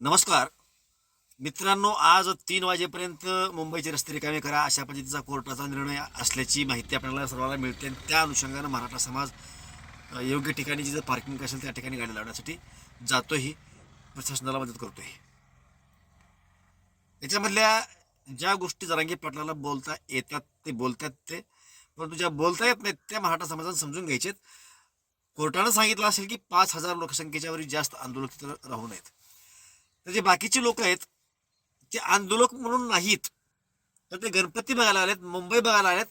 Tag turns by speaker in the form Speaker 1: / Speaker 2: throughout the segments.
Speaker 1: नमस्कार. मित्रांनो आज तीन वाजेपर्यंत मुंबईचे रस्ते रिकामे करा. अशा पद्धतीचा कोर्टाचा निर्णय असल्याची माहिती आपल्याला सर्वांना मिळते आणि त्या अनुषंगानं मराठा समाज योग्य ठिकाणी जिथं पार्किंग असेल त्या ठिकाणी गाडी लावण्यासाठी जातोही प्रशासनाला मदत करतोही. याच्यामधल्या ज्या गोष्टी जरांगी पाटलाला बोलता येतात ते बोलतात ते परंतु ज्या बोलता येत नाहीत त्या मराठा समाजाने समजून घ्यायचेत. कोर्टानं सांगितलं असेल की पाच हजार लोकसंख्येच्यावरील जास्त आंदोलन राहू नयेत. तर जे बाकीचे लोक आहेत ते आंदोलक म्हणून नाहीत तर ते गणपती बघायला आलेत मुंबई बघायला आलेत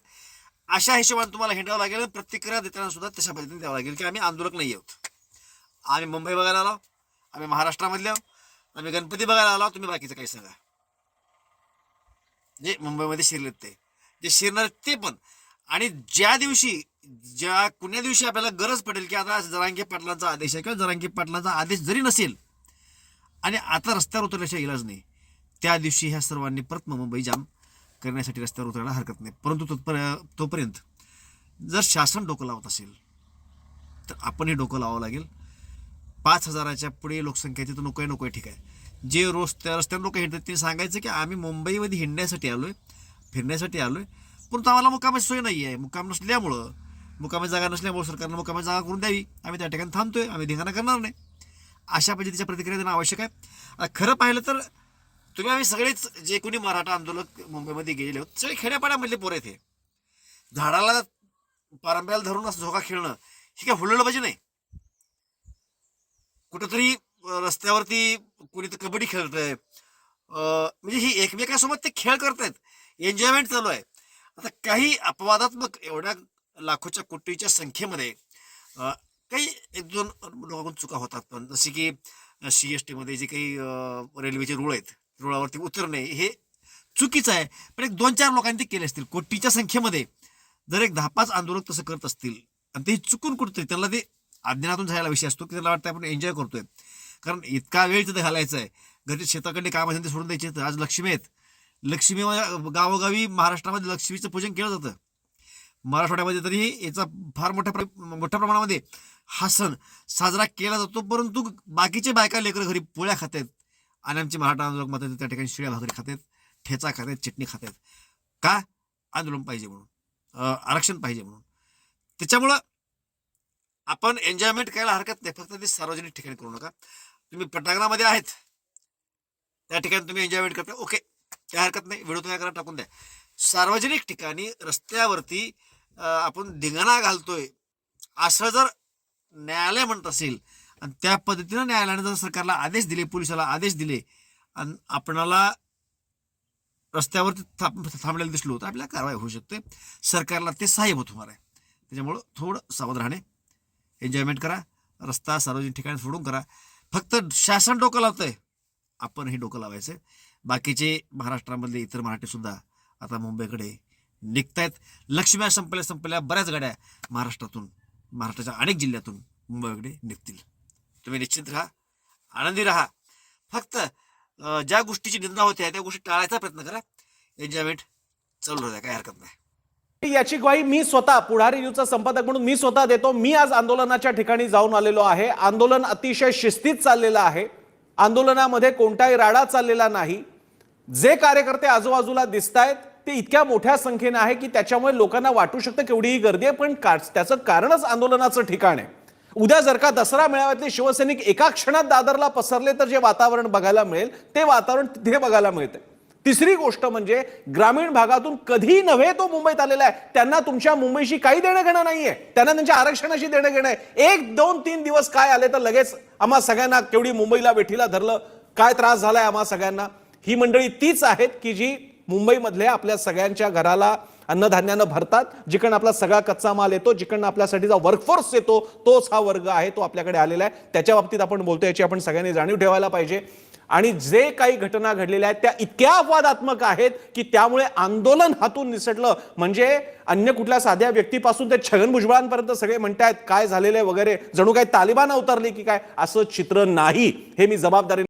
Speaker 1: अशा हिशोबाने तुम्हाला हिंडावं लागेल प्रतिक्रिया देताना सुद्धा तशा पद्धतीने द्यावं लागेल की आम्ही आंदोलक नाही आहोत. आम्ही मुंबई बघायला आलो आम्ही महाराष्ट्रामधले आहोत आम्ही गणपती बघायला आलो तुम्ही बाकीचं काही सांगा. जे मुंबईमध्ये शिरलेत ते. जे शिरणार आहेत ते पण. आणि ज्या दिवशी ज्या कुण्या दिवशी आपल्याला गरज पडेल की आता जरांगी पाटलांचा आदेश आहे किंवा जरांगी पाटलांचा आदेश जरी नसेल आणि आता रस्त्यावर उतरल्याशिवाय इलाज नाही. त्या दिवशी ह्या सर्वांनी परत मुंबई जाम करण्यासाठी रस्त्यावर उतरायला हरकत नाही. परंतु तत्पर तोपर्यंत जर शासन डोकं लावत असेल तर आपणही डोकं लावावं लागेल. पाच हजाराच्या पुढे लोकसंख्या तिथं नको आहे नको आहे ठीक आहे. जे रोज त्या रस्त्यावर लोक हिंडतात ते सांगायचं की आम्ही मुंबईमध्ये हिंडण्यासाठी आलो आहे फिरण्यासाठी आलो आहे परंतु आम्हाला मुकामाची सोय नाही आहे. मुक्काम नसल्यामुळं मुक्कामाची जागा नसल्यामुळं सरकारनं मुक्कामाची जागा करून द्यावी. आम्ही त्या ठिकाणी थांबतोय आम्ही धिंगाणा करणार नाही. अशा पद्धतीच्या प्रतिक्रिया देणं आवश्यक आहे. खरं पाहिलं तर तुम्ही आम्ही सगळेच जे कोणी मराठा आंदोलक मुंबईमध्ये गेलेले होते सगळे खेड्यापाड्यामधले पोरं येते झाडाला पारंब्याला धरून असं झोका खेळणं हे काय हुललं पाहिजे नाही? कुठंतरी रस्त्यावरती कोणी तर कबड्डी खेळतंय. अं, म्हणजे ही एकमेकांसोबत ते खेळ करतायत. एन्जॉयमेंट चालू आहे. आता काही अपवादात्मक एवढ्या लाखोच्या कोटीच्या संख्येमध्ये काही एक दोन लोकांकडून चुका होतात पण. जसे की सी एस टीमध्ये जे काही रेल्वेचे रुळ आहेत रुळावरती उतरणे हे चुकीचं आहे. पण एक दोन चार लोकांनी ते केले असतील. कोटीच्या संख्येमध्ये जर एक दहा पाच आंदोलक तसं करत असतील आणि ते चुकून कुठतरी त्यांना ते अज्ञानातून झालेला विषय असतो की त्याला वाटतं आपण एन्जॉय करतोय. कारण इतका वेळ तिथे घालायचा आहे घरचे शेताकडे काम असेल ते सोडून द्यायचे. आज लक्ष्मी आहेत. लक्ष्मी गावोगावी महाराष्ट्रामध्ये लक्ष्मीचं पूजन केलं जातं. मराठवाड्यामध्ये तरी याचा फार मोठ्या प्र- मोठ्या प्रमाणामध्ये हा सण साजरा केला जातो परंतु बाकीचे बायका लेकरं घरी पोळ्या खातात. आणि आमचे मराठा आंदोलक मात्र त्या ठिकाणी शिळ्या भाकरी खातात ठेचा खातात चटणी खातात. का? आंदोलन पाहिजे म्हणून. आरक्षण पाहिजे म्हणून. त्याच्यामुळं आपण एन्जॉयमेंट करायला हरकत नाही. फक्त ते सार्वजनिक ठिकाणी करू नका. तुम्ही पटांगणामध्ये आहेत. त्या ठिकाणी तुम्ही एन्जॉयमेंट करता. ओके. काय हरकत नाही. व्हिडिओ तयार करा टाकून द्या. सार्वजनिक ठिकाणी रस्त्यावरती आपण धिंगाणा घालतोय असं जर न्यायालय म्हणत असेल आणि त्या पद्धतीनं न्यायालयाने जर सरकारला आदेश दिले पोलिसाला आदेश दिले आणि आपणाला रस्त्यावरती थांब थांबलेलं दिसलो तर आपल्याला कारवाई होऊ शकते. सरकारला ते सहाय्य होत होणार आहे. त्याच्यामुळं थोडं सावध राहणे एन्जॉयमेंट करा रस्ता सार्वजनिक ठिकाणी सोडून करा. फक्त शासन डोकं लावतंय आपण हे डोकं लावायचं. बाकीचे महाराष्ट्रामधले इतर मराठीसुद्धा आता मुंबईकडे निघतायत. लक्ष्म्या संपल्या संपल्या बऱ्याच गाड्या महाराष्ट्रातून महाराष्ट्राच्या अनेक जिल्ह्यातून मुंबईकडे निघतील. तुम्ही निश्चित राहा आनंदी राहा. फक्त ज्या गोष्टीची निंदा होते त्या गोष्टी टाळायचा प्रयत्न करा. एन्जॉयमेंट चालू राहू काही हरकत नाही.
Speaker 2: याची ग्वाही मी स्वतः पुढारी न्यूजचा संपादक म्हणून मी स्वतः देतो. मी आज आंदोलनाच्या ठिकाणी जाऊन आलेलो आहे. आंदोलन अतिशय शिस्तीत चाललेलं आहे. आंदोलनामध्ये कोणताही राडा चाललेला नाही. जे कार्यकर्ते आजूबाजूला दिसत आहेत ते इतक्या मोठ्या संख्येनं आहे की त्याच्यामुळे लोकांना वाटू शकतं केवढीही गर्दी आहे पण का- त्याचं कारणच आंदोलनाचं ठिकाण आहे. उद्या जर का दसरा मेळाव्यातले शिवसैनिक एका क्षणात दादरला पसरले तर जे वातावरण बघायला मिळेल ते वातावरण तिथे बघायला मिळतं तिसरी गोष्ट म्हणजे ग्रामीण भागातून कधी नव्हे तो मुंबईत आलेला आहे त्यांना तुमच्या मुंबईशी काही देणं घेणं नाहीये. त्यांना त्यांच्या आरक्षणाशी देणं घेणं आहे. एक दोन तीन दिवस काय आले तर लगेच आम्हा सगळ्यांना केवढी मुंबईला वेठीला धरलं काय त्रास झालाय आम्हा सगळ्यांना? ही मंडळी तीच आहेत की जी मुंबईमधल्या आपल्या सगळ्यांच्या घराला अन्नधान्यानं भरतात. जिकडनं आपला सगळा कच्चा माल येतो जिकडनं आपल्यासाठीचा वर्कफोर्स येतो तोच हा वर्ग आहे तो आपल्याकडे आलेला आहे. त्याच्या बाबतीत आपण बोलतो याची आपण सगळ्यांनी जाणीव ठेवायला पाहिजे. आणि जे काही घटना घडलेल्या आहेत त्या इतक्या अपवादात्मक आहेत की त्यामुळे आंदोलन हातून निसटलं. म्हणजे अन्य कुठल्या साध्या व्यक्तीपासून ते छगन भुजबळांपर्यंत सगळे म्हणतायत काय झालेले वगैरे? जणू काही तालिबान अवतरले की काय? असं चित्र नाही. हे मी जबाबदारी